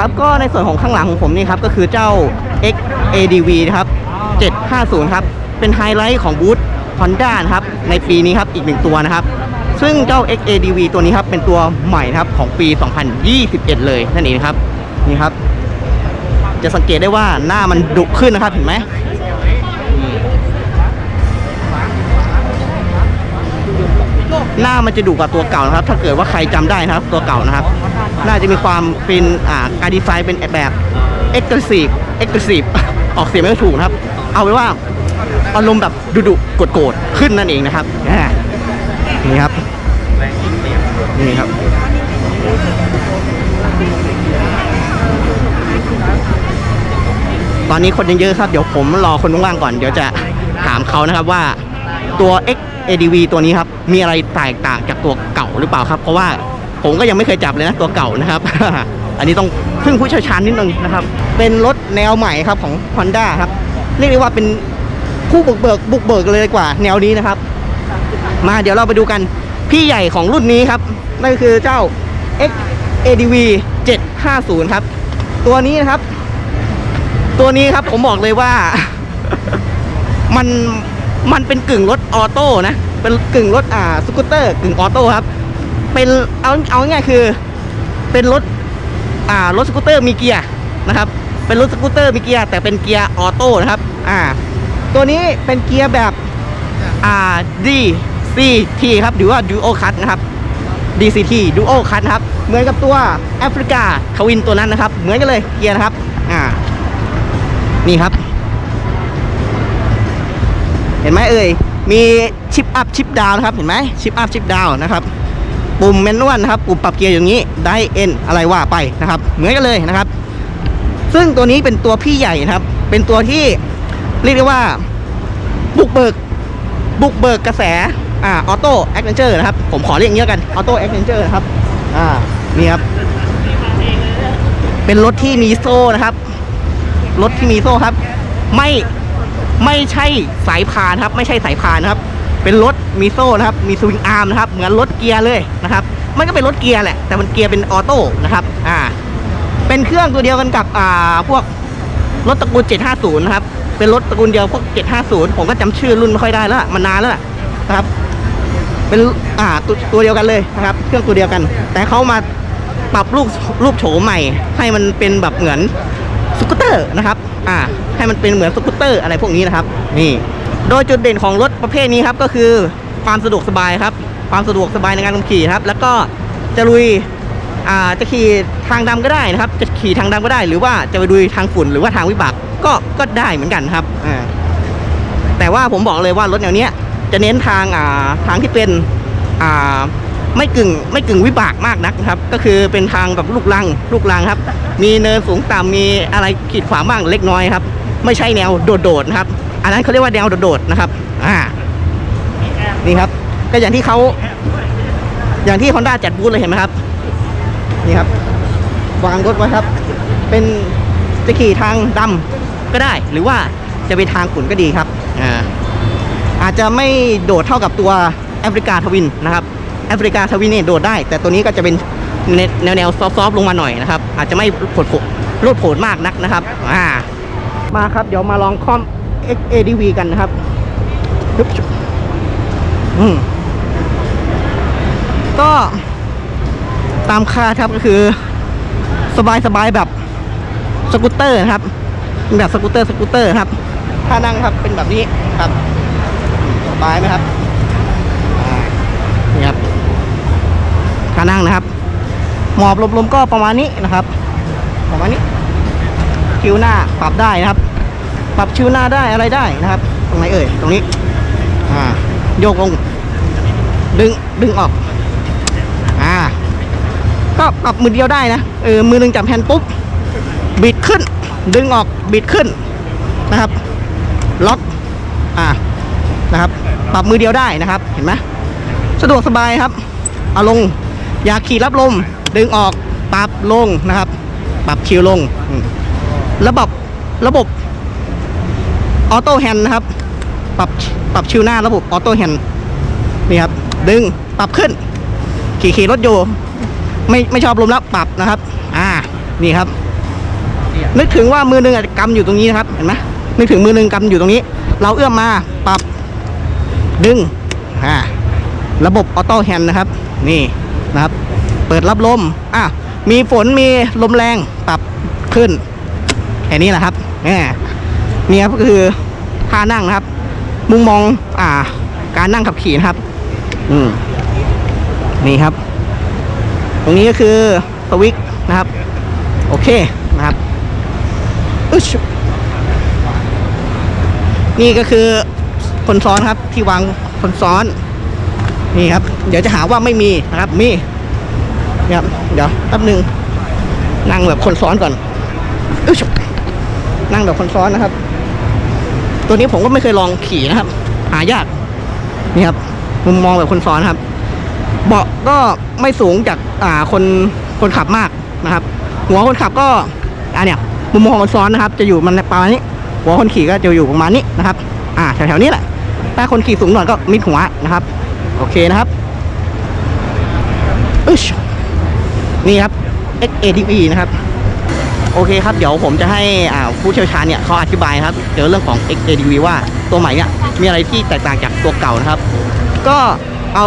ครับก็ในส่วนของข้างหลังของผมนี่ครับก็คือเจ้า XADV นะครับ 750 ครับ เป็นไฮไลท์ของบูธ Honda นะครับในปีนี้ครับอีกหนึ่งตัวนะครับ ซึ่งเจ้า XADV ตัวนี้ครับเป็นตัวใหม่นะครับของปี 2021 เลยนั่นเองครับนี่ครับ จะสังเกตได้ว่าหน้ามันดุขึ้นนะครับเห็นไหมหน้ามันจะดุกว่าตัวเก่านะครับ ถ้าเกิดว่าใครจำได้นะครับ ตัวเก่านะครับ น่าจะมีความเป็นอ่าการดีไซน์เป็นแบบเอ็กซ์ตรีซีฟเอ็กซ์ตรีซีฟออกเสียงไม่ถูกนะครับ เอาไว้ว่าอารมณ์แบบดุดุกรธโกรธๆขึ้นนั่นเองนะครับนี่ครับนี่ครับตอนนี้คนยังเยอะครับ เดี๋ยวผมรอคนว่างๆก่อน เดี๋ยวจะถามเขานะครับว่าตัว XADV ตัวนี้ครับ มีอะไรแตกต่างจากตัวเก่าหรือเปล่าครับ เพราะว่า ผมก็ยังไม่เคยจับเลยนะตัวเก่านะครับ อันนี้ต้องพึ่งผู้เชี่ยวชาญนิดนึงนะครับ เป็นรถแนวใหม่ครับของ Honda ครับเรียกได้ว่าเป็นผู้บุกเบิกบุกเบิกเลยดีกว่า แนวนี้นะครับ มาเดี๋ยวเราไปดูกันพี่ใหญ่ของรุ่นนี้ครับนั่นคือเจ้า XADV 750 ครับ ตัวนี้นะครับ ตัวนี้ครับผมบอกเลยว่ามันมันเป็นกึ่งรถออโต้นะ เป็นกึ่งรถอ่าสกูตเตอร์กึ่งออโต้ครับ เป็นเอาเอาง่ายคือ เป็นรถอ่ารถสกูตเตอร์มีเกียร์นะครับ เป็นรถสกูตเตอร์มีเกียร์แต่เป็นเกียร์ออโต้นะครับอ่าตัวนี้เป็นเกียร์แบบอ่า DCT ครับหรือว่า Dual Cut นะครับ DCT Dual Cut นะครับ เหมือนกับตัวแอฟริกาทวินตัวนั้นนะครับ เหมือนกันเลยเกียร์นะครับอ่านี่ครับ เห็นไหมเอ่ยมีชิปอัพชิปดาวนะครับ เห็นไหมชิปอัพชิปดาวนะครับ ปุ่มแมนนวลนะครับปุ่มปรับเกียร์อย่างนี้ได้เอ็นอะไรว่าไปนะครับ เหมือนกันเลยนะครับ ซึ่งตัวนี้เป็นตัวพี่ใหญ่นะครับ เป็นตัวที่เรียกได้ว่าบุกเบิกบุกเบิกกระแสอ่าออโต้แอคเ e นเจอร์นะครับ ผมขอเรียกอย่างนี้แล้วกันออโต้แอคเ e นเจอร์นะครับอ่านี่ครับ เป็นรถที่มีโซ่นะครับ รถที่มีโซ่ครับ ไม่ไม่ใช่สายพานครับ ไม่ใช่สายพานครับ เป็นรถ มีโซ่นะครับ มีสวิงอาร์มนะครับ เหมือนรถเกียร์เลยนะครับ มันก็เป็นรถเกียร์แหละ แต่มันเกียร์เป็นออโต้นะครับ อ่า เป็นเครื่องตัวเดียวกันกับ อ่า พวกรถตระกูล 750 นะครับ เป็นรถตระกูลเดียวพวก 750 ผมก็จำชื่อรุ่นไม่ค่อยได้แล้ว มันนานแล้วนะครับ เป็น อ่าตตัวเดียวกันเลยนะครับ เครื่องตัวเดียวกัน แต่เขามาปรับรูปรูปโฉมใหม่ ให้มันเป็นแบบเหมือนสกูตเตอร์นะครับ อ่า ให้มันเป็นเหมือนสกูตเตอร์อะไรพวกนี้นะครับ นี่ โดยจุดเด่นของรถประเภทนี้ครับก็คือความสะดวกสบายครับ ความสะดวกสบายในการขับขี่ครับ แล้วก็จะลุยอ่าจะขี่ทางดำก็ได้นะครับ จะขี่ทางดำก็ได้ หรือว่าจะไปดูทางฝุ่นหรือว่าทางวิบากก็ก็ได้เหมือนกันครับอ่าแต่ว่าผมบอกเลยว่ารถแนวเนี้ยจะเน้นทางอ่าทางที่เป็นอ่าไม่กึ่งไม่กึ่งวิบากมากนักครับ ก็คือเป็นทางแบบลูกลังลูกลังครับ มีเนินสูงต่ำมีอะไรขีดขวางบ้างเล็กน้อยครับ ไม่ใช่แนวโดดๆนะครับ อันนั้นเขาเรียกว่าแนวโดดๆนะครับ อ่า นี่ครับ ก็อย่างที่เขา อย่างที่ Honda จัดบูธเลยเห็นไหมครับ นี่ครับ วางรถไว้ครับ เป็นจะขี่ทางดำก็ได้ หรือว่าจะไปทางขุ่นก็ดีครับ อ่า อาจจะไม่โดดเท่ากับตัวแอฟริกาทวินนะครับ แอฟริกาทวินเนี่ยโดดได้ แต่ตัวนี้ก็จะเป็นแนวแนวซอฟๆลงมาหน่อยนะครับ อาจจะไม่ผดผดโลดโผนมากนักนะครับ อ่า มาครับ เดี๋ยวมาลองคอม XADV กันนะครับอืมก็ตามคาดครับก็คือสบายๆแบบสกูตเตอร์ครับเป็นแบบสกูตเตอร์สกูตเตอร์ครับท่านั่งครับเป็นแบบนี้ครับสบายไหมครับนี่ครับท่านั่งนะครับ หมอบลมๆก็ประมาณนี้นะครับ คิวหน้าปรับได้นะครับ ปรับคิวหน้าได้อะไรได้นะครับ ตรงไหนเอ่ยตรงนี้อ่าโยกลง ดึงดึงออกอ่าก็ปรับมือเดียวได้นะเออมือหนึ่งจับแฮนด์ปุ๊บบิดขึ้น ดึงออกบิดขึ้นนะครับล็อกอ่านะครับปรับมือเดียวได้นะครับเห็นไหมสะดวกสบายครับเอาลงอยากขี่รับลม ดึงออกปรับลงนะครับ ปรับคิวลง ระบบระบบออโต้แฮนด์นะครับ ปรับปรับชิวหน้าระบบออโต้แฮนด์นี่ครับ ดึงปรับขึ้น ขี่ขี่รถอยู่ ไม่ไม่ชอบลมแล้วปรับนะครับ อ่านี่ครับ นึกถึงว่ามือหนึ่งอะกำอยู่ตรงนี้นะครับ เห็นไหมนึกถึงมือหนึ่งกำอยู่ตรงนี้ เราเอื้อมมาปรับดึงอ่าระบบออโต้แฮนด์นะครับ นี่นะครับ เปิดรับลมอะมีฝนมีลมแรงปรับขึ้น แค่นี้แหละครับแหมนี่ครับก็คือท่านั่งนะครับ มุมมองอ่า การนั่งขับขี่นะครับ อืมนี่ครับ ตรงนี้ก็คือสวิตช์นะครับ โอเคนะครับอึชนี่ก็คือคนซ้อนครับที่วางคนซ้อน นี่ครับ เดี๋ยวจะหาว่าไม่มีนะครับมีนี่ครับเดี๋ยวแป๊บหนึ่งนั่งแบบคนซ้อนก่อนอึช นั่งแบบคนซ้อนนะครับ ตัวนี้ผมก็ไม่เคยลองขี่นะครับ หายากนี่ครับมุมมองแบบคนซ้อนครับ เบาะก็ไม่สูงจากอ่าคนคนขับมากนะครับ หัวคนขับก็อ่าเนี่ยมุมมองคนซ้อนนะครับ จะอยู่มันประมาณนี้ หัวคนขี่ก็จะอยู่ประมาณนี้นะครับ อ่าแถวๆนี้แหละ ถ้าคนขี่สูงหน่อยก็มิดหัวนะครับ โอเคนะครับอึชนี่ครับ XADV นะครับ โอเคครับ เดี๋ยวผมจะให้อ่าผู้เชี่ยวชาญเนี่ยเขาอธิบายนะครับเกี่ยวกับเรื่องของ XADV ว่าตัวใหม่เนี่ยมีอะไรที่แตกต่างจากตัวเก่านะครับ ก็เอา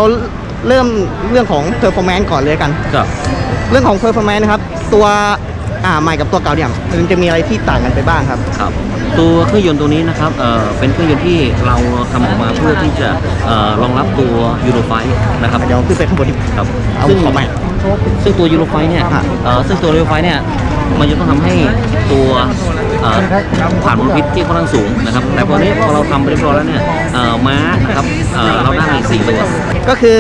เริ่มเรื่องของ performance ก่อนเลยกันครับเรื่องของ performance นะครับ ตัวอ่าใหม่กับตัวเก่าเนี่ยมันจะมีอะไรที่ต่างกันไปบ้างครับครับ ตัวเครื่องยนต์ตัวนี้นะครับเอ่อเป็นเครื่องยนต์ที่เราทำออกมาเพื่อที่จะเอ่อรองรับตัวยูโรไฟนะครับเดี๋ยวขึ้นไปข้างบนดิครับเอาซึ่งขอใหม่ซึ่งตัวยูโรไฟเนี่ยอะเอ่อซึ่งตัวยูโรไฟเนี่ย มันจะต้องทำให้ตัวเอ่อผ่านมลพิษที่ค่อนข้างสูงนะครับ แต่พอนี้พอเราทำไปเรียบร้อยแล้วเนี่ยเอ่อม้านะครับเอ่อเราได้มาอีกสี่ตัวก็คือ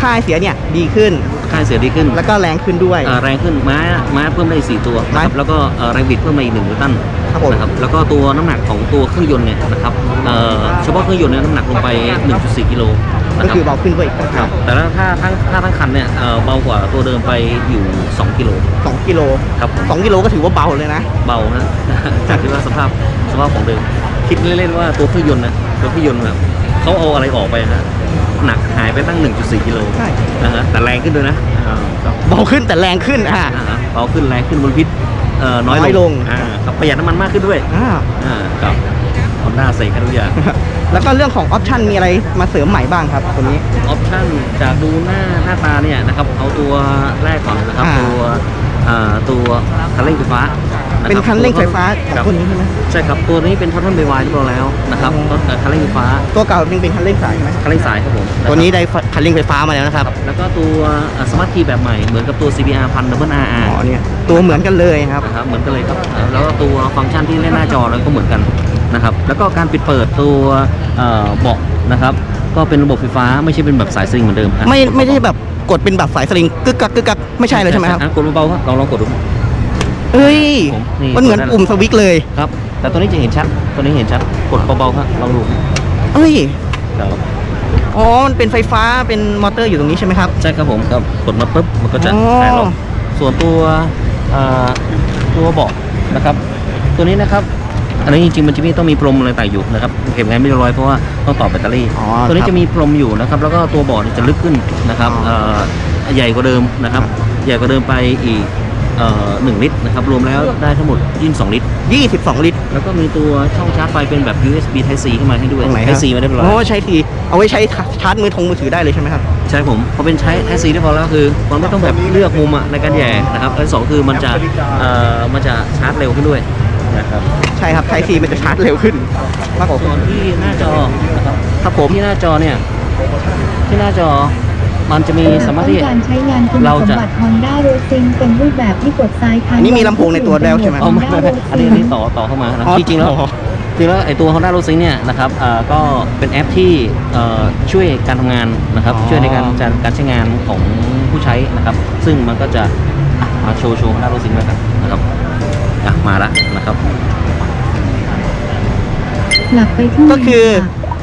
ค่าเสียเนี่ยดีขึ้นค่าเสียดีขึ้น แล้วก็แรงขึ้นด้วยเอ่อแรงขึ้นม้าม้าเพิ่มได้อีกสี่ตัวนะครับแล้วก็เอ่อแรงบิดเพิ่มมาอีกหนึ่งนิวตันครับผมนะครับแล้วก็ตัวน้ำหนักของตัวเครื่องยนต์เนี่ยนะครับเอ่อเฉพาะเครื่องยนต์เนี่ยน้ำหนักลงไป 1.4 กิโลนะ ก็ครับคือเบาขึ้นด้วยอีกครับ แต่ถ้าถ้าทั้งถ้าทั้งคันเนี่ยเอ่อเบากว่าตัวเดิมไปอยู่ 2 กิโลสองกิโลครับผมสองกิโลก็ถือว่าเบาเลยนะ เบาฮะจากที่ว่าสภาพสภาพของเดิม คิดเล่นๆว่าตัวเครื่องยนต์นะตัวเครื่องยนต์แบบเขาเอาอะไรออกไปนะหนักหายไปตั้ง 1.4 กิโลใช่นะฮะแต่แรงขึ้นด้วยนะอ่าครับเบาขึ้นแต่แรงขึ้นอ่าอ่าฮะเบาขึ้นแรงขึ้นมลพิษเอ่อน้อยน้อยลงอ่าครับประหยัดน้ำมันมากขึ้นด้วยอ่าอ่าครับ ฮอนด้าใส่กันทุกอย่างแล้วก็เรื่องของออปชันมีอะไรมาเสริมใหม่บ้างครับตัวนี้ ออปชั่นจากดูหน้าหน้าตาเนี่ยนะครับเอาตัวแรกก่อนนะครับ อ่า ตัวอ่าตัวคันเร่งไฟฟ้าะเป็นคันเร่งไฟฟ้าขคองรับคนนี้ใช่ไหมใช่ครับตัวนี้เป็นท็อตเทนเบวายเรียบร้อยแล้วนะครับอ๋อรถเอ่อคันเร่งไฟฟ้าตัวเก่ายังเป็นคันเร่งสายใช่ไหมคันเร่งสายครับผมตัวนี้ได้คันเร่งไฟฟ้ามาแล้วนะครับแล้วก็ตัวสมาร์ทคีย์แบบใหม่เหมือนกับตัว CBR พันดับเบิลอ๋ RR อเนี่ยตัวเหมือนกันเลยครับ นะครับเหมือนกันเลยครับเอ่อแล้วก็ตัวฟังก์ชันที่เล่นหน้าจอแล้วก็เหมือนกัน นะครับแล้วก็การปิดเปิดตัวเอ่อเบาะนะครับก็เป็นระบบไฟฟ้าไม่ใช่เป็นแบบสายสลิงเหมือนเดิมอะไม่ไม่ได้แบบกดเป็นแบบสายสลิงกึกกักกึกกักไม่ใช่เลยใช่ไหมครับอะกดเบาๆครับลองลองกดดูเฮ้ยผมนี่มันเหมือนปุ่มสวิตช์เลยครับ แต่ตัวนี้จะเห็นชัดตัวนี้เห็นชัดกดเบาๆครับลองดูเฮ้ยครับอ๋อมันเป็นไฟฟ้าเป็นมอเตอร์อยู่ตรงนี้ใช่ไหมครับใช่ครับผมครับกดมาปุ๊บมันก็จะอ๋อแตะลงส่วนตัวเอ่อตัวเบาะนะครับ ตัวนี้นะครับ อันนี้จริงๆมันจะมีต้องมีพรมอะไรแต่อยู่นะครับเก็บงานไม่เรียบร้อยเพราะว่าต้องต่อแบตเตอรี่อ๋อตัวนี้ครับจะมีพรมอยู่นะครับ แล้วก็ตัวเบาะเนี่ยจะลึกขึ้นนะครับอ๋อ เอ่อใหญ่กว่าเดิมนะครับ ใหญ่กว่าเดิมไปอีกเอ่อหนึ่งลิตรนะครับรวมแล้วได้ทั้งหมด22ลิตร 22 ลิตรแล้วก็มีตัวช่องชาร์จไฟเป็นแบบ USB Type C เข้ามาให้ด้วย ตรงไหนค Type รับ C มาได้เรียบร้อยโอ้ใช้ที เอาไว้ใช้ชาร์จมือทงมือถือได้เลยใช่ไหมครับ ใช่ผมพอเป็นใช้ Type C เรียบร้อยแล้วคือมันไม่ต้องแบบเลือกมุมอะในการแหย่นะครับและสองคือมันจะเอ่อมันจะชาร์จเร็วขึ้นด้วย นะครับใช่ครับไทซีมันจะชาร์จเร็วขึ้นมากกว่าส่วนที่หน้าจอนะครับครับผมที่หน้าจอเนี่ยที่หน้าจอมันจะมีสามารถที่ต้องการใช้งานคุณเราสมจะบัติ Honda Racing เต็มรูปแบบที่กดซ้ายค้างอันนี้มีลำโพงในตัวแล้วใช่ไหมเอาไม่ไม่ไม่อันนี้อันนี้ต่อต่อเข้ามานะอ๋อจริงๆแล้วอ๋อจริงๆแล้วไอตัว Honda r o s i n g เนี่ยนะครับเอ่อก็เป็นแอปที่เอ่อช่วยการทำงานนะครับอ๋อช่วยในการการการใช้งานของผู้ใช้นะครับ ซึ่งมันก็จะอะมาโชว์โชว์ Honda r o s i n g แล้วกันนะครับอะมาแล้วนะ ครับหลับไปที่ก็คือ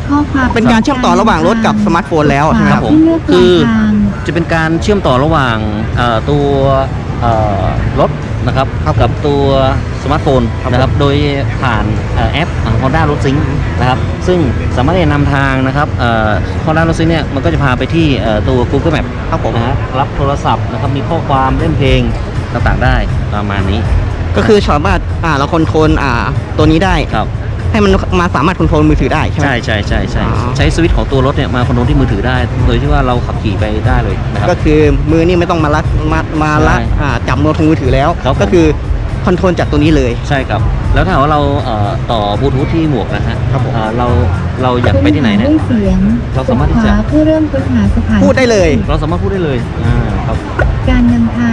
ข้อความเป็นการเชื่อมต่อระหว่างรถกับสมาร์ทโฟนแล้วใช่ไหมครับผมที่เลือกปลายทางจะเป็นการเชื่อมต่อระหว่างเอ่อตัวเอ่อรถนะครับกับตัวสมาร์ทโฟนนะครับโดยผ่านเอ่อแอปของ Honda Road Sync นะครับซึ่งสามารถที่จะนำทางนะครับเอ่อ Honda Road Sync เนี่ยมันก็จะพาไปที่เอ่อตัว Google Map ครับผมนะฮะรับโทรศัพท์นะครับมีข้อความเล่นเพลงต่างๆได้ประมาณนี้ ก็คือสามารถอ่าเราคอนโทรลอ่าตัวนี้ได้ครับ ให้มันมาสามารถคอนโทรลมือถือได้ใช่ไหม ใช่ใช่ใช่ใช่อ๋อ ใช้สวิตช์ของตัวรถเนี่ยมาคอนโทรลที่มือถือได้ โดยที่ว่าเราขับขี่ไปได้เลยนะครับ ก็คือมือนี่ไม่ต้องมาลัดมามาละใช่อ่าจับมือถือมือถือแล้ว ครับผม ก็คือคอนโทรลจากตัวนี้เลย ใช่ครับ แล้วถ้าหากว่าเราเอ่อต่อบลูทูธที่หมวกนะฮะครับผม เอ่อเราเราอยากไปที่ไหนเนี่ยค้หาด้วยเสียงเราสามารถที่จะกดขวเพื่อเริ่มค้นหาสถานพูดได้เลย เราสามารถพูดได้เลยอ่าครับ การนำทางโทร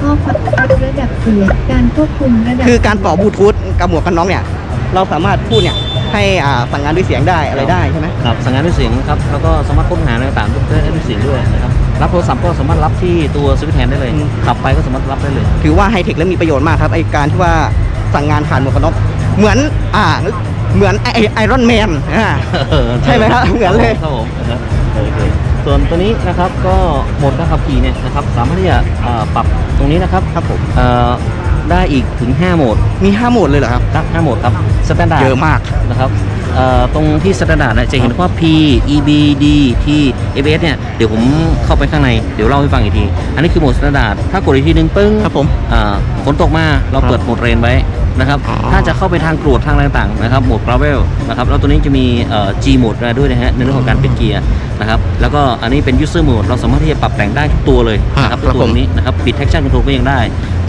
ข้อความระดับเสียงการควบคุมระดับคือการต่อบลูทูธกับหมวกกันน็อกเนี่ย เราสามารถพูดเนี่ยให้อ่าสั่งงานด้วยเสียงได้อะไรได้ใช่ไหมครับสั่งงานด้วยเสียงนะครับแล้วก็สามารถค้นหาอะไรต่างๆด้วยด้วยเสียงด้วยนะครับรับโทรศัพท์ก็สามารถรับที่ตัวสวิตช์แฮนด์ได้เลยอืมขับไปก็สามารถรับได้เลย ถือว่าไฮเทคและมีประโยชน์มากครับไอการที่ว่าสั่งงานผ่านหมวกกันน็อกเหมือนอ่าเหมือนไอไอรอนแมนอ่าใช่ไหมครับเหมือนเลยครับผมนะครับโอเค ส่วนตัวนี้นะครับก็โหมดการขับขี่เนี่ยนะครับสามารถที่จะเอ่อปรับตรงนี้นะครับครับผมเอ่อได้อีกถึง 5 โหมด มี 5 โหมดเลยเหรอครับครับ5โหมดครับสแตนดาร์ดเยอะมากนะครับเอ่อตรงที่สแตนดาร์ดเนี่ยจะเห็นว่า P E B D T F S เนี่ยเดี๋ยวผมเข้าไปข้างในเดี๋ยวเล่าให้ฟังอีกที อันนี้คือโหมดสแตนดาร์ดถ้ากดอีกทีนึงปึ้งครับผมอ่าฝนตกมาเราครับเปิดโหมดเรนไว้ นะครับอ๋อถ้าจะเข้าไปทางกรวดทางอะไรต่างๆนะครับโหมด gravel นะครับแล้วตัวนี้จะมีเอ่อ G โหมดด้วยนะฮะในเรื่องของการเป็นเกียร์นะครับแล้วก็อันนี้เป็น user mode เราสามารถที่จะปรับแต่งได้ทุกตัวเลยนะครับอ่าครับตัวนี้นะครับปิด traction control ก็ยังได้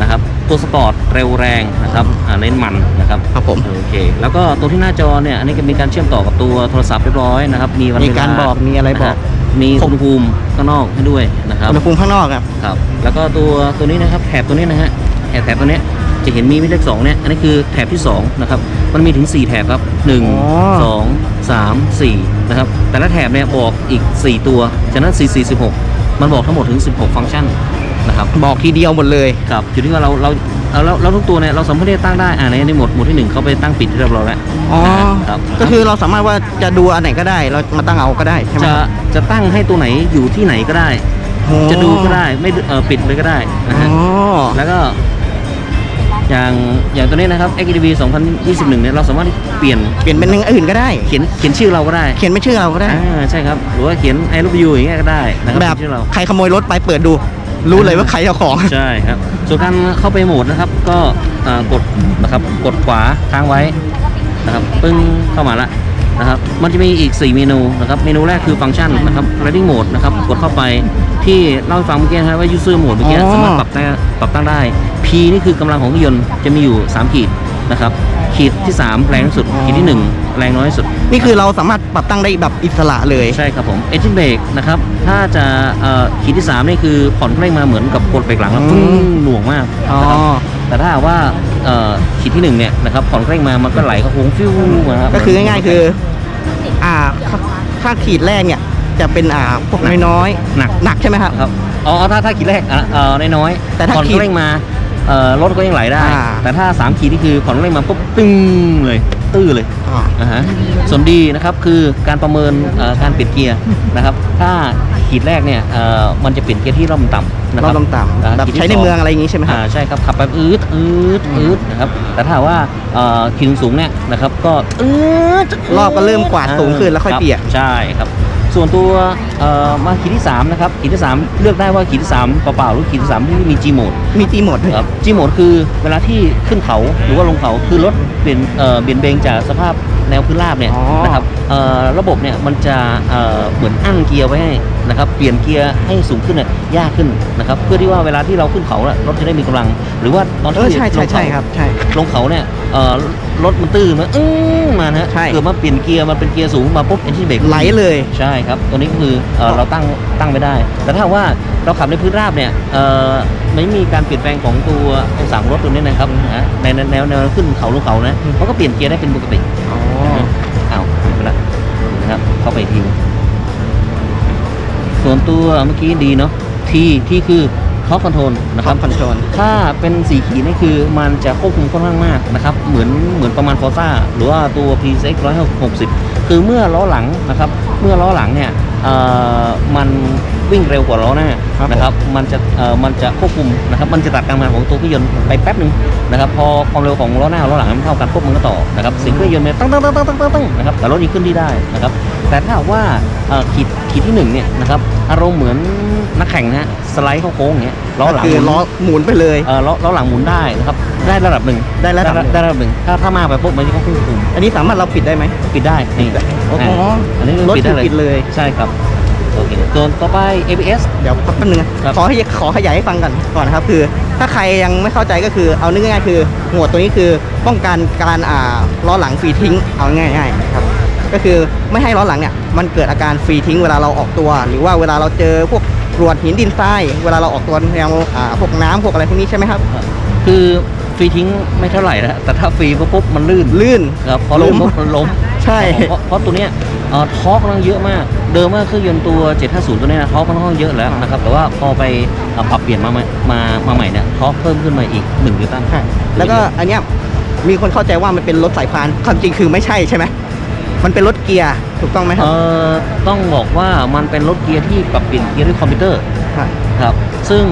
นะครับตัวสปอร์ตเร็วแรงนะครับอ่าเน้นมันนะครับครับผมโอเคแล้วก็ตัวที่หน้าจอเนี่ยอันนี้ก็มีการเชื่อมต่อกับตัวโทรศัพท์เรียบร้อยนะครับมีวันมีการเวลบอกมีอะไรบอกนฮมีอุณหภูมิข้างนอกให้ด้วยนะครับอุณหภูมิข้างนอกครับครับ แล้วก็ตัวตัวนี้นะครับแถบตัวนี้นะฮะแถบแถบตัวเนี้ย จะเห็นมีเลขสองเนี่ยอันนี้คือแถบที่สองนะครับมันมีถึง 4 แถบครับ 1 2 3 4นะครับแต่ละแถบเนี่ยบอกอีก 4 ตัวฉะนั้น4 4 16 มันบอกทั้งหมดถึง 16 ฟังก์ชันนะครับบอกทีเดียวหมดเลยครับอยู่ที่ว่าเราเราเอาแล้วแล้วทุกตัวเนี่ยเราสามารถที่จะตั้งได้อ่าในในโหมดโหมดที่หนึ่งเขาไปตั้งปิดที่เรียบร้อยแล้วอ๋อครับก็คือเราสามารถว่าจะดูอันไหนก็ได้ เรามาตั้งเอาก็ได้ใช่ไหมจะจะตั้งให้ตัวไหนอยู่ที่ไหนก็ได้โอ้จะดูก็ได้ไม่เออปิดเลยก็ได้นะอ๋ฮะอแล้วก็ อย่างอย่างตัวนี้นะครับ XDV 2021เนี่ยเราสามารถเปลี่ยนเปลี่ยนเป็นอย่างอื่นก็ได้ เขียนเขียนชื่อเราก็ได้เขียนไม่ชื่อเราก็ได้อ่าใช่ครับหรือว่าเขียน I love you อย่างเงี้ยก็ได้นะครับแบบเป็นชื่อเรา ใครขโมยรถไปเปิดดู รู้เลยว่าใครเอาของ ใช่ครับ ส่วนการเข้าไปโหมดนะครับ ก็อ่ากดนะครับกดขวาค้างไว้นะครับปึ้งเข้ามาละนะครับ มันจะมีอีก 4 เมนูนะครับ เมนูแรกคือฟังก์ชันนะครับ riding mode นะครับ กดเข้าไป ที่เล่าให้ฟังเมื่อกี้นะครับว่า user mode เมื่อกี้อ๋อ สามารถปรับได้ปรับตั้งได้ P นี่คือกำลังของเครื่องยนต์จะมีอยู่ 3 ขีดนะครับ ขีดที่ 3 แรงที่สุด ขีดที่ 1 แรงน้อยที่สุด นี่คือเราสามารถปรับตั้งได้แบบอิสระเลย ใช่ครับผม engine brake นะครับ ถ้าจะเอ่อขีดที่ 3 นี่คือผ่อนเร่งมาเหมือนกับกดเบรกหลังแล้วอืมปึ้งหน่วงมากอ๋อ นะครับแต่ถ้าหากว่าเอ่อขีดที่ 1 เนี่ยนะครับผ่อนเร่งมามันก็ไหลเข้าโค้งฟิวนะครับก็คือง่ายๆคือ อ่า ถ้าถ้าขีดแรกเนี่ย จะเป็นอ่าพวกน้อยๆหนัก หนักใช่ไหมครับ ครับอ๋อถ้าถ้าขีดแรกอะเอ่อน้อยๆแต่ถ้าผ่อนขีดเร่งมาเอ่อรถก็ยังไหลได้ อ่า แต่ถ้า3ขีดนี่คือผ่อนเร่งมาปุ๊บตึ้งเลย ตื้อเลยอ๋อนะฮะส่วนดีนะครับคือการประเมินเอ่อการปิดเกียร์นะครับ ถ้าขีดแรกเนี่ยเอ่อมันจะปิดเกียร์ที่ร่มต่ำนะคเรารับลำต่ำอ่าแบบขีดที่ใช้ในสเมืองอะไรอย่างงี้ใช่ไหมครับ อ่าใช่ครับขับไปอืดอืดอืดนะครับแต่ถ้าหากว่าเอ่อขีดสูงๆเนี่ยนะครับก็อืดรอบก็เริ่มกวาดสูงขึ้นแล้วค่อยรับเปลี่ยนใช่ครับ ส่วนตัวเอ่อมาขีดที่3นะครับขีดที่3 เลือกได้ว่าขีดที่3เปล่าๆหรือขีดที่3ที่มี G mode มีจีโหมดด้วยครับ G mode คือเวลาที่ขึ้นเขาหรือว่าลงเขาคือรถเปลี่ยนเอ่อเปลี่ยนเบงจากสภาพแนวพื้นราบเนี่ยอ๋อนะครับเอ่อ ระบบเนี่ยมันจะเอ่อเหมือนอั้นเกียร์ไว้ให้นะครับเปลี่ยนเกียร์ให้สูงขึ้นเนี่ยยากขึ้นนะครับเพื่อที่ว่าเวลาที่เราขึ้นเขาน่ะรถจะได้มีกำลัง หรือว่าตอนเอที่อใช่ใช่ลงเขาใช่ครับใช่ลงเขาเนี่ยเอ่อรถมันตื้อมันอื้อมานะฮะใช่เกิดมาเปลี่ยนเกียร์มันเป็นเกียร์สูงมาปุ๊บเอนจินเบรกไหลเลยใช่ครับตัวนี้ก็คือเอ่อเราตั้งตั้งไม่ได้ แต่ถ้าว่าเราขับในพื้นราบเนี่ยเอ่อไม่มีการเปลี่ยนแปลงของตัวองศาของรถตัวนี้นะครับนะในในแนวแนวขึ้นเขาลงเขานะมันก็เปลี่ยนเกียร์ได้เป็นปกติ เข้าไปอีกทีนึงส่วนตัวเมื่อกี้ดีเนาะที่ที่คือท็อปคอนโทรลนะคครัรับบคอนโทรลถ้าเป็นสีขีดนี่คือมันจะควบคุมค่อนข้างมากนะครับ เหมือนเหมือนประมาณฟอร์ซ่าหรือว่าตัว PCX 160 คือเมื่อล้อหลังนะครับ เมื่อล้อหลังเนี่ยเอ่อมัน วิ่งเร็วกว่าล้อหน้าครับนะครับมันจะเอ่อมันจะควบคุมนะครับมันจะตัดการทำงานของตัวเครื่องยนต์ไปแป๊บหนึ่งนะครับพอความเร็วของล้อหน้าล้อหลังมันเท่ากันปุ๊บมันก็ต่อนะครับเสียงเครื่องยนต์เนี่ยตั้งตั้งตั้งตั้งตั้งตั้งตั้งนะครับแต่รถยังขึ้นที่ได้นะครับแต่ถ้าหากว่าเอ่อขีดขีดที่หนึ่งเนี่ยนะครับอารมณ์เหมือนนักแข่งนะฮะสไลด์เข้าโค้งอย่างเงี้ยล้อหลัง คือหมุนล้อหมุนไปเลย เออล้อล้อหลังหมุนได้นะครับได้ระดับหนึ่งได้ระดับหนึ่ง ได้ระดับหนึ่งถ้าถ้ามากไปปุ๊บมันจะต้องควบคุมอันนี้สามารถเราปิดได้ไหมปิดได้นี่อ๋ออ่าอันนี้รถปิดได้ถูกปิดเลย ใช่ครับโอเคส่วนต่อไป ABS เดี๋ยวแป๊บนึงนะครับขอให้ขอขยายให้ฟังกันก่อนนะครับ คือ ถ้าใครยังไม่เข้าใจก็คือเอานึกง่ายๆคือหมวดตัวนี้คือป้องกันการอ่าล้อหลังฟรีทิ้งเอาง่ายๆนะครับก็คือไม่ให้ล้อหลังเนี่ยมันเกิดอาการฟรีทิ้งเวลาเราออกตัว หรือว่าเวลาเราเจอพวกกรวดหินดินทรายเวลาเราออกตัวแนวอ่าพวกน้ำพวกอะไรพวกนี้ใช่ไหมครับ คือฟรีทิ้งไม่เท่าไหร่นะแต่ถ้าฟรีปุ๊บปุ๊บมันลื่นลื่นครับพอลื่นล้มปุ๊บมันล้ม ใช่เพราะเพราะตัวเนี้ยเอ่อทอร์กกำลังเยอะมาก เดิมว่าเครื่องยนต์ตัว 750 ตัวเนี้ยนะทอร์กมันค่อนข้างเยอะแล้วนะครับ แต่ว่าพอไปเอ่อปรับเปลี่ยนมาใหม่มามาใหม่เนี่ยทอร์กเพิ่มขึ้นมาอีก1นิวตัน ใช่แล้วก็อันเนี้ยมีคนเข้าใจว่ามันเป็นรถสายพานความจริงคือไม่ใช่ใช่ไหมมันเป็นรถเกียร์ถูกต้องไหมครัเอ่อต้องบอกว่ามันเป็นรถเกียร์ที่ปรับเปลี่ยนเกียร์ด้วยคอมพิวเตอร์ใช่ ครับ ซึ่ง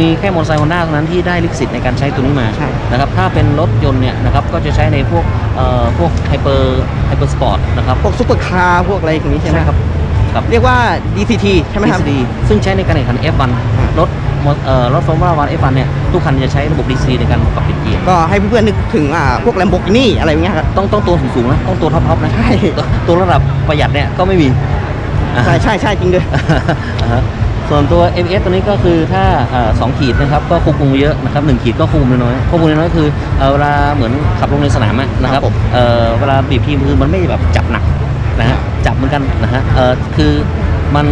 มีแค่มอเตอร์ไซค์ฮอนด้าเท่านั้นที่ได้ลิขสิทธิ์ในการใช้ตัวนี้มาใช่ นะครับถ้าเป็นรถยนต์เนี่ยนะครับก็จะใช้ในพวกเอ่อพวกไฮเปอร์ไฮเปอร์สปอร์ตนะครับพวกซุปเปอร์คาร์พวกอะไรอย่างนี้ใช่ไหมใช่ครับ ครับ เรียกว่า DCT ใช่ไหมครับ DCD ซึ่งใช้ในการแข่งขัน F1 รถมอเอ่อรถฟอร์มูล่าวัน F1 เนี่ยทุกคันจะใช้ระบบ DCD ในการปรับเปลี่ยนเกียร์ก็ให้เพื่อนๆนึกถึงอ่าพวก Lamborghini อะไรอย่างเงี้ยครับ ต้องต้องตัวสูงๆนะต้องตัวท็อปๆนะใช่ ตัวตัวระดับประหยัดเนี่ยก็ไม่มีอ่า ใช่ใช่ใช่จริงด้วยอ่าฮะส่วนตัว ABS ตัวนี้ก็คือถ้าเอ่อสองขีดนะครับก็ควบคุมเยอะนะครับหนึ่งขีดก็ควบคุมน้อยๆควบคุมน้อยๆคือเอ่อเวลาเหมือนขับลงในสนามอะนะครับครับผมเอ่อเวลาบีบทีมือมันไม่แบบจับหนักนะฮะจับเหมือนกันนะฮะเอ่อคือมัน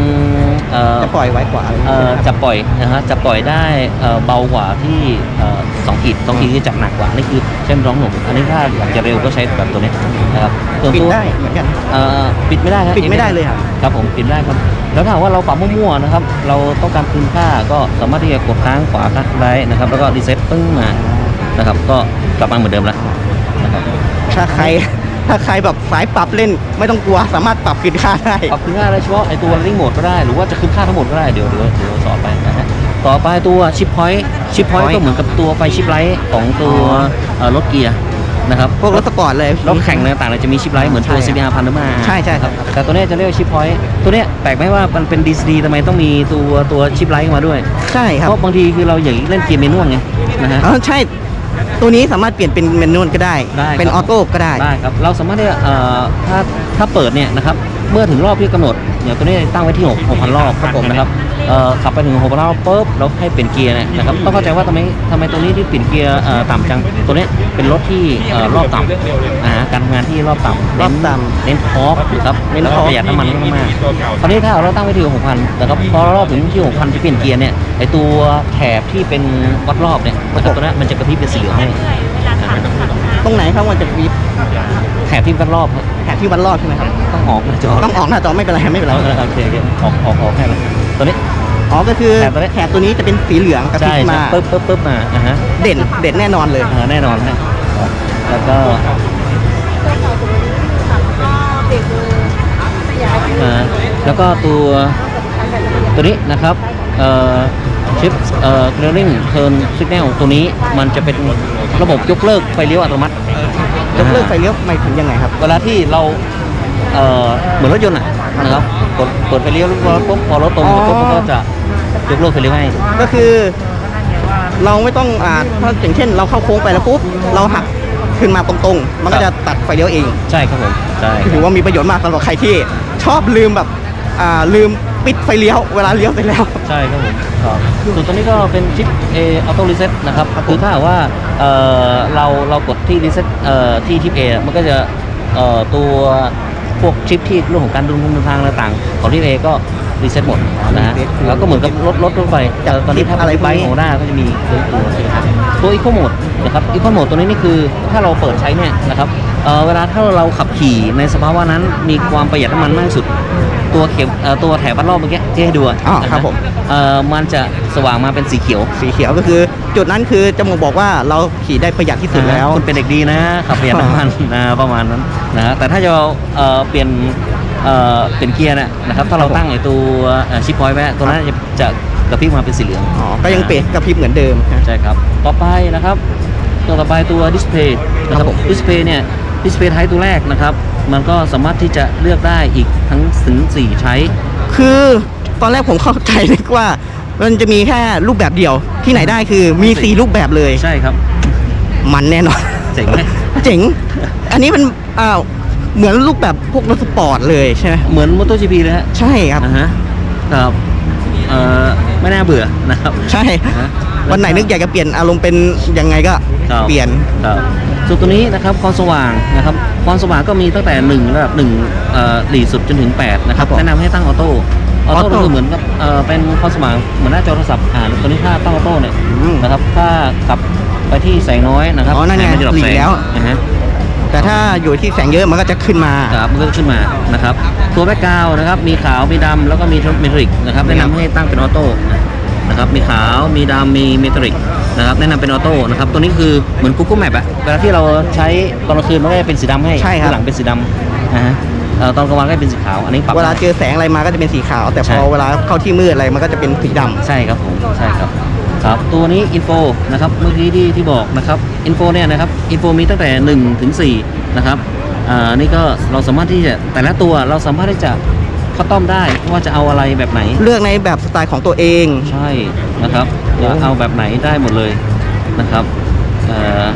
เอ่อจะปล่อยไว้กว่าอะไรอย่างเอ่เงี้อยครับจะปล่อยนะฮะจะปล่อยได้เอ่อเบากว่าที่เอ่อสองขีดสองขีดคือจับหนักกว่านี่คือเช่นร้องหนุ่มอันนี้ถ้าอยากจะเร็วก็ใช้แบบตัวนี้นะครับส่วนปิดตัวได้เหมือนกันเอ่อปิดไม่ได้ครับปิดไม่ได้เลยครับครับผมปิดไม่ได้ครับแล้วถ้าหากว่าเราปรับมั่วๆนะครับ เราต้องการคืนค่าก็สามารถที่จะกดค้างขวาค้างได้นะครับ แล้วก็รีเซ็ตปึ้งมานะครับ ก็กลับมาเหมือนเดิมแล้วนะครับถ้าใครถ้าใครแบบสายปรับเล่นไม่ต้องกลัวสามารถปรับกินค่าได้ปรับคืนค่าได้เฉพาะไอตัว running mode ก็ได้หรือว่าจะคืนค่าทั้งหมดก็ได้เดี๋ยวเดี๋ยวเดี๋ยวสอนไปนะฮะต่อไปตัวชิปพอยต์ชิปพอยต์ Point ก็เหมือนกับตัวไฟชิปไลท์ของตัวเอ่อรถเกียร์ นะครับพวกรถสปอร์ตเลยรถแข่งต่างๆเนี่ยจะมีชิปไลท์เหมือนตัวใช่ CBR พันธุ์มาใช่ใช่ครับ แต่ตัวเนี้ยจะเรียกว่าชิปพอยต์ตัวเนี้ยแปลกไหมว่ามันเป็น DCD ทำไมต้องมีตัวตัวชิปไลท์มาด้วย ใช่ครับ เพราะบางทีคือเราอยากเล่นเกมเมนวลไงนะฮะอ๋อใช่ตัวนี้สามารถเปลี่ยนเป็นเมนนวลก็ได้ได้เป็นคอรับอโต้ก็ได้ ได้ครับ เราสามารถที่จะเอ่อถ้าถ้าเปิดเนี่ยนะครับ เมื่อถึงรอบที่กำหนดเนี่ยตัวนี้ตั้งไว้ที่6 6,000 รอบครับผมนะครับเอ่อขับไปถึง6,000รอบปุ๊บเราให้เปลี่ยนเกียร์เนี่ยนะครับต้องเข้าใจว่าทำไมทำไมตัวนี้ที่เปลี่ยนเกียร์เอ่อต่ำจังตัวเนี้ยเป็นรถที่เอ่อรอบต่ำอ่าการทำงานที่รอบต่ำรอบต่ำเน้นทอร์กครับเน้นแล้วก็ทอร์กประหยัดน้ำมันมากๆคราวนี้ถ้าเราตั้งไว้ที่6,000นะครับพอรอบถึงที่6,000จะเปลี่ยนเกียร์เนี่ยไอตัวแถบที่เป็นวัดรอบเนี่ยนะครับตัวนั้นมันจะกระพริบเป็นสีเหลืองให้อ่าตรงไหนครับมันจะมี แถบที่วัดรอบครับแถบที่วัดรอบใช่ไหมครับ ต้องออกหน้าจอต้องออกหน้าจอไม่เป็นไรไม่เป็นไรแล้วโอเคโอเคออกออกออกแค่นั้นตัวนี้ อ๋อ ก็คือแถบตัวนี้ แถบตัวนี้จะเป็นสีเหลืองกระพริใช่บใช่มาปึ๊บปึ๊บปึ๊บมาอ่าฮะเด่น เด่นแน่นอนเลย เออแน่นอนฮะแล้วก็อ่าแล้วก็ตัว ตัวนี้นะครับเอ่อ ชิปเอ่อ clearing turn signal ตัวนี้มันจะเป็นระบบยกเลิกไฟเลี้ยวอัตโนมัติ ยกเลิกไฟเลี้ยวหมายถึงยังไงครับ เวลาที่เราเอ่อเหมือนรถยนต์อะนะครับกดกดไฟเลี้ยวปุ๊บปุ๊บพอรถตรงอ๋อปุ๊บมันก็จะยกเลิกไฟเลี้ยวให้ ก็คือ เราไม่ต้องอ่าถ้าอย่างเช่น เราเข้าโค้งไปแล้วปุ๊บเราหักขึ้นมาตรงๆ มันก็จะตัดไฟเลี้ยวเอง ใช่ครับผม ใช่ถือว่ามีประโยชน์มากสำหรับใครที่ชอบลืมแบบอ่าลืม ปิดไฟเลี้ยวเวลาเลี้ยวเสร็จแล้ว ใช่ครับผมครับส่วนตัวนี้ก็เป็นชิปเอออโต้รีเซ็ตนะครับครับผม คือถ้าหากว่าเอ่อเราเรากดที่รีเซ็ตเอ่อที่ทิปเอมันก็จะเอ่อตัวพวกชิปที่เรื่องของการเดินทางเดินทางต่างๆของทิปเอก็รีเซ็ตหมดนะฮะแล้วก็เหมือนกับรถรถทั่วไปแต่ตอนนี้ถ้าอะไรเป็นพวกไบนี้ค์ของด้าก็จะมีตัวตัวตัวอีโคโหมดนะครับอีโคโหมดตัวนี้นี่คือถ้าเราเปิดใช้เนี่ยนะครับเอ่อเวลาถ้าเราขับขี่ในสภาวะนั้นมีความประหยัดน้ำมันมากที่สุด ตัวเข็มเอ่อตัวแถบวัดรอบเมื่อกี้ที่ให้ดูอะอ๋อครับนะฮะผม เอ่อมันจะสว่างมาเป็นสีเขียวสีเขียวก็คือจุดนั้นคือจะมงบอกว่าเราขี่ได้ประหยัดที่สุดแล้ว คุณเป็นเด็กดีนะขับประหยัดน้ำมัน นะประมาณนั้นนะฮะแต่ถ้าจะเอ่อเปลี่ยนเอ่อเปลี่ยนเกียร์เนี่ยนะครับถ้าเราตั้งไอ้ตัวชิปพอยต์ไว้ตัวนั้นจะจะกระพริบมาเป็นสีเหลืองอ๋อ ก็ยังเปรตกระพริบเหมือนเดิมนะ ใช่ครับ ต่อไปนะครับ ตัวต่อไปตัวดิสเพย์นะคครัรับบผมดิสเพย์เนี่ย ดิสเพย์ไทป์ตัวแรกนะครับ มันก็สามารถที่จะเลือกได้อีกทั้งถึง4ใช้ คือตอนแรกผมเข้าใจนึกว่า มันจะมีแค่รูปแบบเดียวที่ไหนได้คือมีสี่รูปแบบเลย ใช่ครับ มันแน่นอน เจ๋งไหมเจ๋ง อันนี้มันอ่าเหมือนรูปแบบพวกรถสปอร์ตเลยใช่ไหมเหมือนมอเตอร์จีพีเลยฮะใช่ครับอ่าฮะครับเอ่อไม่น่าเบื่อนะครับ ใช่ฮะวันไหนนึกอยากจะเปลี่ยนอารมณ์เป็นยังไงก็ครับเปลี่ยน ครับ ส่วนตัวนี้นะครับความสว่างนะครับความสว่างก็มีตั้งแต่1ระดับ1เอ่อหลีสุดจนถึง8นะคครัรับบผมแนะนำให้ตั้งออโต้ออออโต้ โต้ก็คือเหมือนกับเอ่อเป็นความสว่างเหมือนหน้าจอโทรศัพท์อ่าตัวนี้ถ้าตั้งออโต้เนี่ยอืม นะครับถ้าขับไปที่แสงน้อยนะครับอ๋อนั่นไงแสมัจะดับหลีแสงแล้ว นะฮะ แต่ถ้าอยู่ที่แสงเยอะมันก็จะขึ้นมา ครับมันก็ขึ้นมานะครับ ตัวแบ็กกราวนะครับ มีขาว มีดำ แล้วก็มีเมทัลลิกนะครับ แนะนำให้ตั้งเป็นออโต้นะครับ มีขาว มีดำ มีเมทัลลิก นะครับแนะนำเป็นออโต้นะครับตัวนี้คือเหมือน Google Map อะเวลาที่เราใช้ตอนกลางคืนมันก็จะเป็นสีดำให้ใช่ครับ ข้างหลังเป็นสีดำนะฮะเอ่อตอนกลางวันก็เป็นสีขาวอันนี้ปรับ เวลาได้เจอแสงอะไรมาก็จะเป็นสีขาว แต่พใช่ อเวลาเข้าที่มืดอะไรมันก็จะเป็นสีดำ ใช่ครับผมใช่ครับครับตัวนี้อินโฟนะครับเมื่อกี้ที่ที่บอกนะครับอินโฟเนี่ยนะครับอินโฟมีตั้งแต่1ถึง4นะครับอ่านี่ก็เราสามารถที่จะแต่ละตัวเราสามารถที่จะคัสตอมได้ว่าจะเอาอะไรแบบไหน เลือกในแบบสไตล์ของตัวเอง ใช่ นะครับจะเอาแบบไหนได้หมดเลยนะครับเอ่อ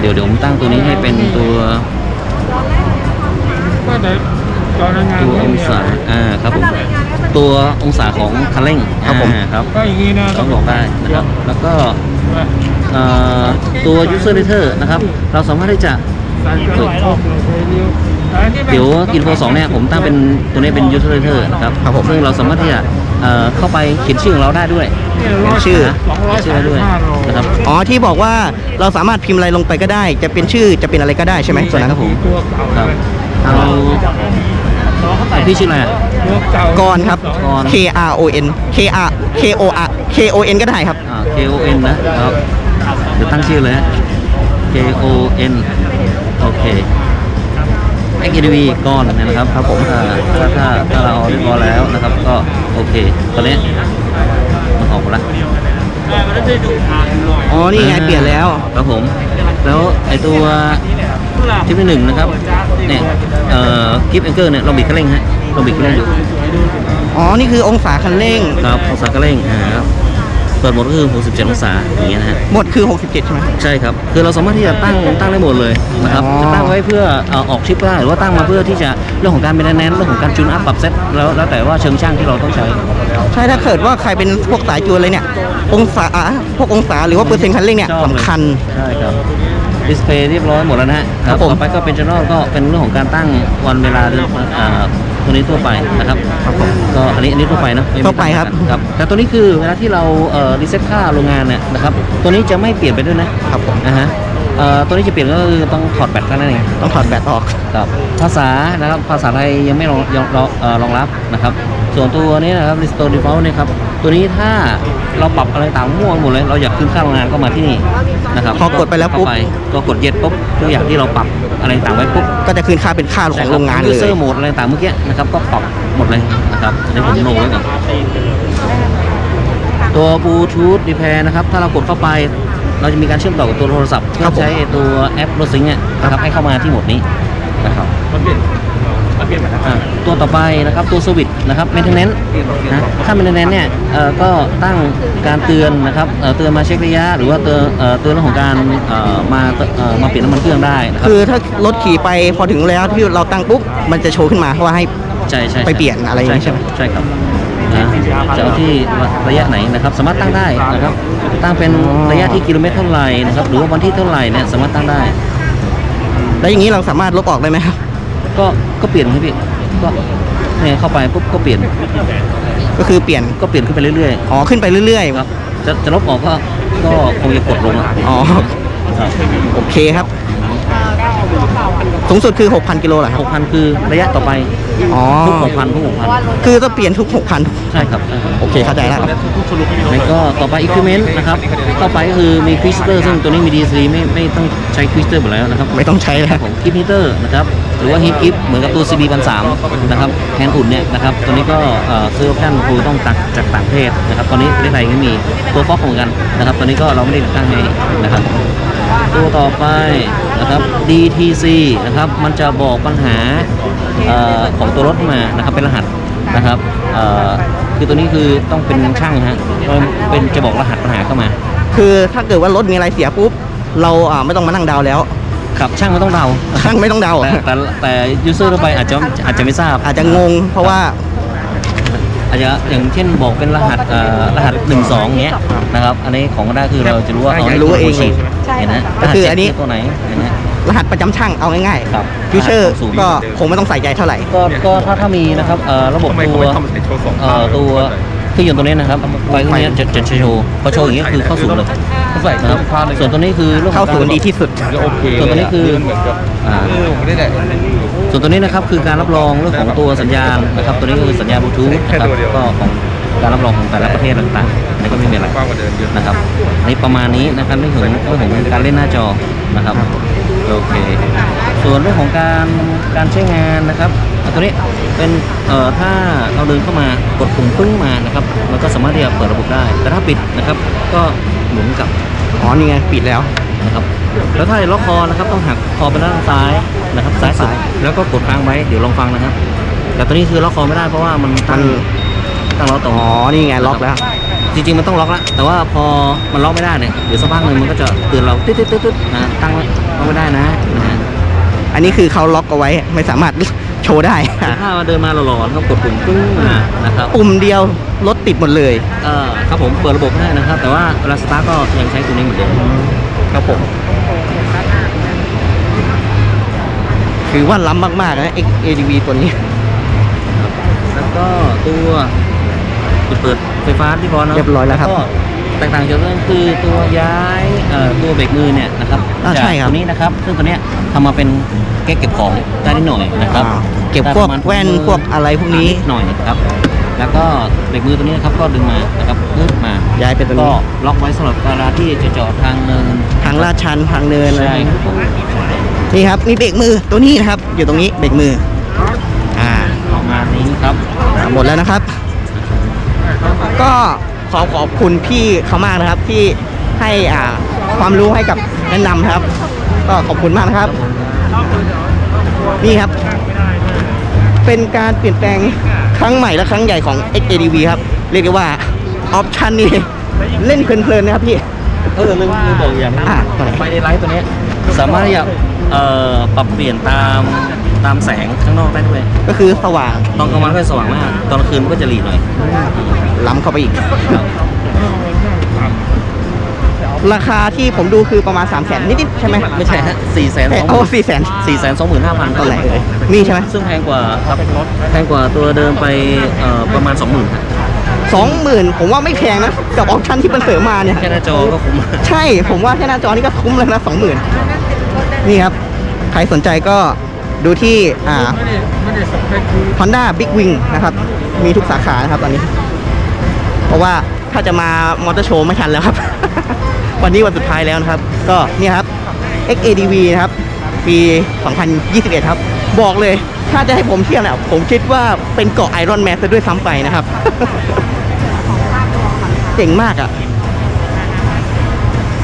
เดี๋ยวเดี๋ยวผมตั้งตัวนี้ให้เป็นตัวก็เดี๋ยวตอนงานตัวองศาอ่าครับผมตัวองศาของคันเร่งครับผมอ่าครับก็อย่างนี้นะต้องบอกได้นะครับ แล้วก็เอ่อตัว user letter นะครับ เราสามารถที่จะ ใส่ไม่ไหวหรอกเดี๋ยวเดี๋ยวอินโฟสองเนี่ยผมตั้งเป็นตัวนี้เป็น user letter นะครับครับผมซึ่งเราสามารถที่จะเอ่อเข้าไปเขียนชื่อของเราได้ด้วยเป็นชื่อสองร้อยเขียนชื่อได้ด้วยนะครับอ๋อที่บอกว่าเราสามารถพิมพ์อะไรลงไปก็ได้ จะเป็นชื่อจะเป็นอะไรก็ได้ใช่ไหมส่วนนั้นครับผมตัวเก่าครับเลยเอาเอาพี่ชื่ออะไรอะตัวเก่ากรครับกร K R O N K R K O R K O N ก็ได้ครับอ่า K O N นะครับเดี๋ยวตั้งชื่อเลยฮะ K O N โอเค X A D V ก้อนนะครับครับผมอ่าถ้าถ้าถ้าเราเอาเรียบร้อยแล้วนะครับ ก็โอเค ตอนนี้มันออกมาแล้วอ๋อ นี่ไงอ่าเปลี่ยนแล้ว ครับผม แล้วไอตัวทิปที่หนึ่งนะครับ เนี่ย เอ่อกิฟต์แองเกิลเนี่ยเราบิดคันเร่งฮะเราบิดคันเร่งดูอ๋อ นี่คือองศาคันเร่ง ครับ องศาคันเร่ง อ่าครับ เปิดโหมดก็คือ 67 องศาอย่างเงี้ยนะฮะ หมดคือ 67 ใช่ไหม ใช่ครับ คือเราสามารถที่จะตั้งตั้งได้หมดเลยนะครับ อ๋อ จะตั้งไว้เพื่อเอาออกชิปได้หรือว่าตั้งมาเพื่อที่จะเรื่องของการเป็นแนนเรื่องของการจูนอัพปรับเซตแล้วแล้วแต่ว่าเชิงช่างที่เราต้องใช้ ใช่ถ้าเกิดว่าใครเป็นพวกสายจูนอะไรเนี่ย องศาพวกองศาหรือว่าเปอร์เซ็นต์คันเร่งเนี่ยชอบเลยสำคัญ ใช่ครับดิสเพย์เรียบร้อยหมดแล้วนะฮะครับผม ต่อไปก็เป็น journal ก็เป็นเรื่องของการตั้งวันเวลาเดือนอ่า ตัวนี้ทั่วไปนะครับก็อันนี้อันนี้ทั่วไปนะม่มีทั่วไปครับครับ แต่ตัวนี้คือเวลาที่เราเอ่อรีเซ็ตค่าโรงงานเนี่ยนะครับตัวนี้จะไม่เปลี่ยนไปด้วยนะครับผมนะฮะเอ่อตัวนี้จะเปลี่ยนก็คือต้องถอดแบตเท่านั้นเอง ต้องถอดแบตออก ครับภาษานะครับภาษาไทยยังไม่รองรองรองเอ่อรองรับนะครับ ส่วนตัวนี้นะครับ Restore Default เนี่ยครับ ตัวนี้ถ้าเราปรับอะไรต่างมั่วหมดเลย เราอยากขึ้นค่าโรงงานก็มาที่นี่นะครับพอกดไปแล้วปุ๊บเข้าก็กดเย็ดปุ๊บตัวอย่างที่เราปรับอะไรต่างไว้ปุ๊บก็จะคืนค่าเป็นค่าของโรงงานเลเซอยร์โหมดอะไรต่างเมื่อกี้นะครับก็ปรับหมดเลยนะครับอันนี้ผมโน้ไว้ก่อนตัวบลูทูธดีแพร์นะครับถ้าเรากดเข้าไปเราจะมีการเชื่อมต่อกับตัวโทรศัพท์เพื่ครัอบผมใช้ตัวแอปรถซิงค์เนี่ยนะครับให้เข้ามาที่โหมดนี้นะครับ มันเปลี่ยนมันเปลี่ยนมาแล้วอะตัวต่อไปนะครับตัวสวิตนะครับเมนเทนเนนนะถ้าเมนเทนเนนเนี่ยเอ่อก็ตั้งการเตือนนะครับเอ่อเตือนมาเช็คระยะ หรือว่าเตือนเอ่อเตือนเรื่องของการเอ่อมาเอ่อมาเปลี่ยนน้ำมันเครื่องได้นะครับคือถ้ารถขี่ไปพอถึงแล้วที่เราตั้งปุ๊บมันจะโชว์ขึ้นมาว่าให้ใช่ใช่ไปเปลี่ยนอะไรอย่างนี้ใช่ไหม ใช่ครับนะจะเอาที่ระยะไหนนะครับ สามารถตั้งได้นะครับ ตั้งเป็นระยะที่กิโลเมตรเท่าไหร่นะครับหรือว่าวันที่เท่าไหร่เนี่ยสามารถตั้งได้ แล้วอย่างนี้เราสามารถลบออกได้ไหมครับ ก็ก็เปลี่ยนครับพี่ก็เนี่ยเข้าไปปุ๊บก็เปลี่ยนก็คือเปลี่ยนก็เปลี่ยนขึ้นไปเรื่อยอ๋อขึ้นไปเรื่อยๆครับจะจะลบออกก็ก็คงจะกดลงอะๆอ๋อครับโอเคครับ สูงสุดคือ 6,000กิโลเหรอคหรับกพันคือระยะต่อไปอ๋อ ทุกหกพันทุกหกพันคือต้องเปลี่ยนทุก 6,000 ใช่ครับใช่ครับ โอเคเข้าใจแล้วแล้วก็ต่อไป equipment นะครับต่อไปก็คือมี Twister ซึ่งตัวนี้มี DC ไม่ไม่ต้องใช้ Twister หมดแล้วนะครับไม่ต้องใช้แล้วผมกิฟต์ฮีเตอร์นะครับ หรือว่าฮีทกิฟเหมือนกับตัว CB 1 3 0นะครับแฮนด์อุ่นเนี่ยนะครับตัวนี้ก็ซื้อออปชั่นคือต้องตักจากต่างประเทศนะครับตอนนี้ประเทศไทยก็มีตัวฟอกเหมือนกันนะครับตอนนี้ก็เราไม่ได้ตั้งให้นะครับตัวต่อไปนะครับ DTC นะครับมันจะบอกปัญหาออของตัวรถมานะครับเป็นรหัสนะครับคือตัวนี้คือต้องเป็นช่างฮะเป็นจะบอกรหัสปัญหาเข้ามา คือถ้าเกิดว่ารถมีอะไรเสียปุ๊บเราไม่ต้องมานั่งดาวแล้ว ครับช่างไม่ต้องเดาช่างไม่ต้องเดาแต่แต่แต่ยูเซอร์ทั่วไปอาจจะอาจจะไม่ทราบ อาจจะงงเพราะว่าอาจจะอย่างเช่นบอกเป็นรหัสเอ่อรหัสหนึ่งสองเงี้ยนะครับ อันนี้ของได้คือเราจะรู้ว่าอยากรู้เองฉีดเห็นไหมก็คืออันนี้รหัสเจ็ดตัวไหนเห็นไหมรหัสประจำช่างเอาง่ายครับๆฟิวเชอร์ศูนย์ก็คงไม่ต้องใส่ใจเท่าไหร่ ก็ก็ถ้าถ้ามีนะครับเอ่อระบบทำไมตัเขาวไม่ทำใส่โชว์สองเอ่อตัวเครื่องยนต์ตัวนี้นะครับไฟพวกนี้จะจะโชว์พอโชว์อย่างนี้คือเข้าศูนย์เลยเขา ใส่นะครับผ้าเลยส่วนตัวนี้คือรื่องของเข้าศูนย์ดีที่สุดโอเคส่วนตัวนี้คือ เหมือนกับอ่า เออผมได้แหละ ส่วนตัวนี้นะครับคือการรับรองเรื่องของตัวสัญญาณนะครับตัวนี้คือสัญญาณบลูทูธนะครับก็ของการรับรองของแต่ละประเทศต่างๆอันนี่ก็ไม่มีอะไรกว้างกว่าเดิมเยอะ นะครับในประมาณนี้นะครับเรื่องของเรื่องของการเล่นหน้าจอนะครับโอเค ส่วนเรื่องของการการใช้งานนะครับอะตัวนี้เป็นเอ่อถ้าเราเดินเข้ามากดปุ่มปึ้งมานะครับมันก็สามารถที่จะเปิดระบบได้ แต่ถ้าปิดนะครับก็ห มุนกลับอ๋อนี่ไงปิดแล้วนะครับแล้วถ้าล็อกคอนะครับต้องหักคอไปด้านซ้ายนะครับซ้ายสุดซ้ายแล้วก็กดค้างไว้เดี๋ยวลองฟังนะครับ แต่ตัวนี้คือล็อกคอไม่ได้เพราะว่ามันตั้งมันตั้งล็อกตรงอ๋อนี่ไงล็อกแล้ว จริงๆมันต้องล็อกแล้วแต่ว่าพอมันล็อกไม่ได้เนี่ยเดี๋ยวสักพักหนึ่งมันก็จะเตือนเราตึ๊ดตึ๊ดตึ๊ดตึ๊ดนะตั้งไว้ล็อกไม่ได้นะนะฮะอันนี้คือเขาล็อกเอาไว้ไม่สามารถ โชว์ได้แต่ถ้ามาเดินมาหล่อๆต้องกดปุ่มปึ้งมานะครับปุ่มเดียวรถติดหมดเลยเออครับผมเปิดระบบให้นะครับ แต่ว่าเวลาสตาร์ทก็ยังใช้ตัวนี้เหมือนเดิมครับผมถือว่าล้ำมากๆนะ XADV ตัวนี้ แล้วก็ตัวจุดเปิดไฟฟ้าที่พอเนาะเรียบร้อยแล้วครับก็ แตกต่างจากเรื่องคือตัวย้ายเอ่อตัวเบรกมือเนี่ยนะครับอ่าจากใช่ครับ ตัวนี้นะครับ ซึ่งตัวเนี้ยทำมาเป็นแก๊กเก็บของได้นิดหน่อยนะครับอ่าเก็บพวกได้ประมาณแว่นถุงมืพวกอะไรพวกนี้ ดหน่อยครับ แล้วก็เบรกมือตัวนี้นะครับก็ดึงมานะครับปึ๊บมาย้ายเป็นตัวก็นี้ล็อกไว้สำหรับเวลาที่จะจอดทางเนินทางลาดชันทางเนินอะไร ใช่ครับผมนี่ครับนี่เบรกมือตัวนี้นะครับ อยู่ตรงนี้เบรกมือ อ่า ประมาณนี้ครับอ่าหมดแล้วนะครับ ก็ ขอขอบคุณพี่เขามากนะครับที่ให้อ่าความรู้ให้กับแนะนำครับ ก็ขอบคุณมากนะครับ นี่ครับ เป็นการเปลี่ยนแปลงครั้งใหม่และครั้งใหญ่ของ XADV ครับ เรียกได้ว่าออปชันนี่เล่นเพลินๆนะครับพี่เออลืมลืมบอกอย่างหนึงอ่าตัวไหนไฟในไลท์ตัวเนี้ยสามารถที่จะเอ่อปรับเปลี่ยนตาม ตามแสงข้างนอกได้ด้วย ก็คือสว่างตอนกลางวันก็สว่างมาก ตอนกลางคืนมันก็จะหลีหน่อย ล้ำเข้าไปอีก ราคาที่ผมดูคือประมาณ 3 0 0แสนนิดๆใช่ไหมไม่ใช่ฮะสี่แสนสองโอ้สี่แสนสี่แสนสองหมื่นห้าพันตัวไหนเอ่ยนี่ใช่ไหมซึ่งแพงกว่าครับแพงกว่าตัวเดิมไปเอ่อประมาณสองหมื่นสองหมื่นผมว่าไม่แพงนะ กับออปชั่นที่มันเสริมมาเนี่ยแค่หน้าจอก็คุ้มใช่ผมว่าแค่หน้าจอนี่ก็คุ้มแล้วนะสองหมื่นนี่ครับ ใครสนใจก็ ดูที่อ่าไม่ได้ไม่ได้สเปคคือ Honda Big Wing นะครับ มีทุกสาขานะครับตอนนี้ เพราะว่าถ้าจะมามอเตอร์โชว์ไม่ทันแล้วครับ วันนี้วันสุดท้ายแล้วนะครับ ก็เนี่ยครับ XADV นะครับ ปี 2021 ครับ บอกเลยถ้าจะให้ผมเทียบเนี่ยผมคิดว่าเป็นเกาะไอรอนแมนซะด้วยซ้ำไปนะครับ เจ๋งมากอะ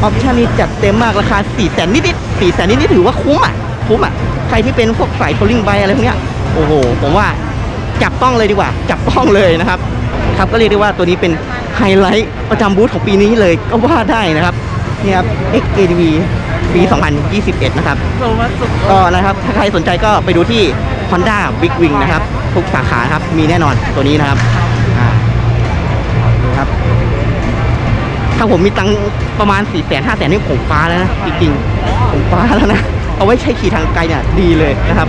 ออปชั่นนี้จัดเต็มมากราคา4แสนนิดๆ4แสนนิดๆถือว่าคุ้มอะ คุ้มอะใครที่เป็นพวกสายโทลิ่งไบอะไรพวกเนี้ยโอ้โหผมว่าจับต้องเลยดีกว่า จับต้องเลยนะครับ ครับก็เรียกได้ว่าตัวนี้เป็นไฮไลท์ประจำบูธของปีนี้เลยก็ว่าได้นะครับนี่ครับ XADV ปี 2021 นะครับก็นะครับถ้าใครสนใจก็ไปดูที่ Honda Big Wing นะครับ ทุกสาขาครับ มีแน่นอนตัวนี้นะครับดูครับ ถ้าผมมีตังประมาณ4ี่แสนห้าแสนนี่ผมฟ้าแล้วนะ จริงๆ ผมฟ้าแล้วนะ เอาไว้ใช้ขี่ทางไกลเนี่ยดีเลยนะครับ